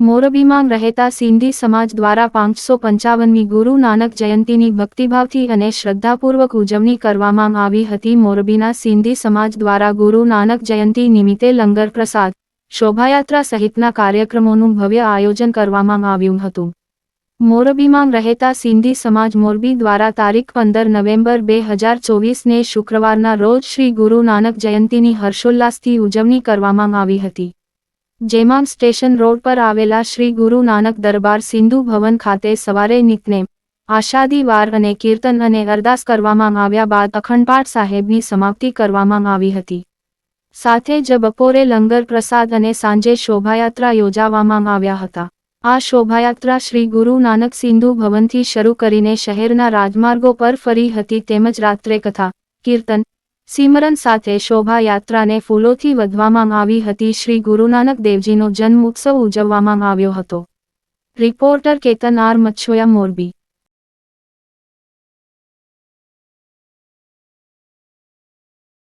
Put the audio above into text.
મોરબીમાં રહેતા સિંધી સમાજ દ્વારા પાંચસો પંચાવનમી ગુરુ નાનક જયંતીની ભક્તિભાવથી અને શ્રદ્ધાપૂર્વક ઉજવણી કરવામાં આવી હતી. મોરબીના સિંધી સમાજ દ્વારા ગુરુ નાનક જયંતી નિમિત્તે લંગર પ્રસાદ, શોભાયાત્રા સહિતના કાર્યક્રમોનું ભવ્ય આયોજન કરવામાં આવ્યું હતું. મોરબીમાં રહેતા સિંધી સમાજ મોરબી દ્વારા તારીખ પંદર નવેમ્બર બે હજાર ચોવીસને શુક્રવારના રોજ શ્રી ગુરુ નાનક જયંતીની હર્ષોલ્લાસથી ઉજવણી કરવામાં આવી હતી. જેમાં સ્ટેશન રોડ પર આવેલા શ્રી ગુરુ નાનક દરબાર સિંધુ ભવન ખાતે સવારે નિતનેમ આશાદી વાર અને કીર્તન અને અરદાસ કરવામાં આવ્યા બાદ અખંડપાઠ સાહેબની સમાપ્તિ કરવામાં આવી હતી. સાથે જ બપોરે લંગર પ્રસાદ અને સાંજે શોભાયાત્રા યોજાવામાં આવ્યા હતા. આ શોભાયાત્રા શ્રી ગુરુ નાનક સિંધુ ભવનથી શરૂ કરીને શહેરના રાજમાર્ગો પર ફરી હતી તેમજ રાત્રે કથા, કીર્તન સિમરન સાથે શોભાયાત્રાને ફૂલોથી વધવામાં આવી હતી શ્રી ગુરુનાનક દેવજીનો જન્મ ઉત્સવ ઉજવવામાં આવ્યો હતો. Reporter Ketan R Machhoya Morbi.